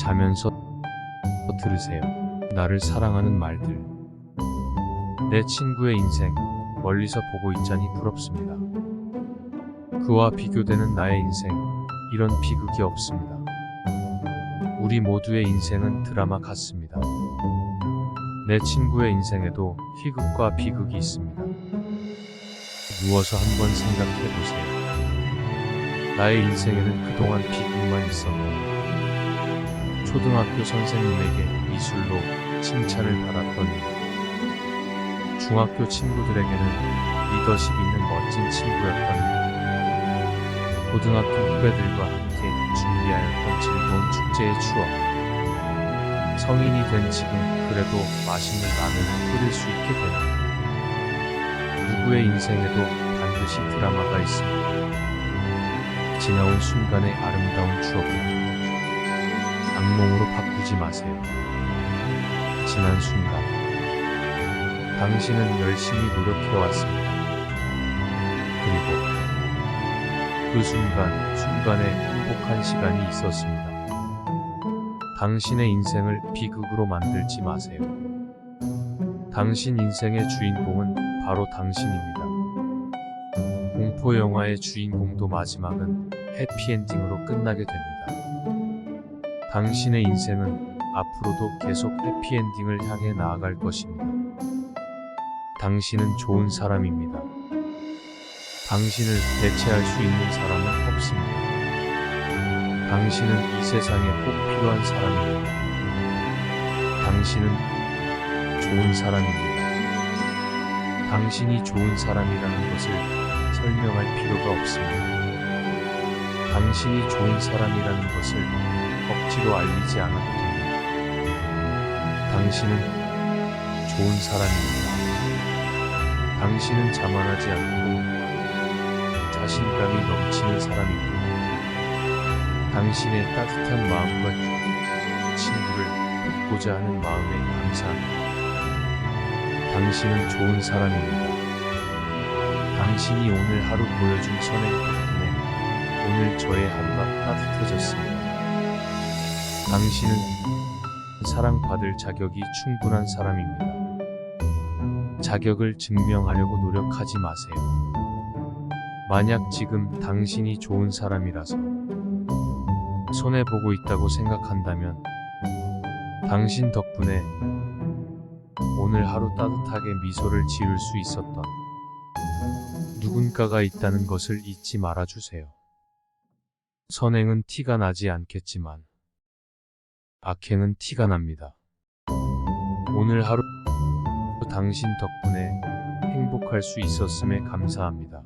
자면서 들으세요. 나를 사랑하는 말들. 내 친구의 인생 멀리서 보고 있자니 부럽습니다. 그와 비교되는 나의 인생 이런 비극이 없습니다. 우리 모두의 인생은 드라마 같습니다. 내 친구의 인생에도 희극과 비극이 있습니다. 누워서 한번 생각해 보세요. 나의 인생에는 그동안 비극만 있었고, 초등학교 선생님에게 미술로 칭찬을 받았더니, 중학교 친구들에게는 리더십 있는 멋진 친구였더니, 고등학교 후배들과 함께 준비하였던 즐거운 축제의 추억, 성인이 된 지금 그래도 맛있는 라면을 끓일 수 있게 되는 누구의 인생에도 반드시 드라마가 있습니다. 지나온 순간의 아름다운 추억을 악몽으로 바꾸지 마세요. 지난 순간 당신은 열심히 노력해왔습니다. 그리고 그 순간 순간에 행복한 시간이 있었습니다. 당신의 인생을 비극으로 만들지 마세요. 당신 인생의 주인공은 바로 당신입니다. 공포 영화의 주인공도 마지막은 해피엔딩으로 끝나게 됩니다. 당신의 인생은 앞으로도 계속 해피엔딩을 향해 나아갈 것입니다. 당신은 좋은 사람입니다. 당신을 대체할 수 있는 사람은 없습니다. 당신은 이 세상에 꼭 필요한 사람입니다. 당신은 좋은 사람입니다. 당신이 좋은 사람이라는 것을 설명할 필요가 없습니다. 당신이 좋은 사람이라는 것을 억지로 알리지 않아도 됩니다. 당신은 좋은 사람입니다. 당신은 자만하지 않고 자신감이 넘치는 사람입니다. 당신의 따뜻한 마음과 친구를 돕고자 하는 마음에 감사합니다. 당신은 좋은 사람입니다. 당신이 오늘 하루 보여준 선행 오늘 저의 하루가 따뜻해졌습니다. 당신은 사랑받을 자격이 충분한 사람입니다. 자격을 증명하려고 노력하지 마세요. 만약 지금 당신이 좋은 사람이라서 손해보고 있다고 생각한다면 당신 덕분에 오늘 하루 따뜻하게 미소를 지을 수 있었던 누군가가 있다는 것을 잊지 말아주세요. 선행은 티가 나지 않겠지만 악행은 티가 납니다. 오늘 하루 당신 덕분에 행복할 수 있었음에 감사합니다.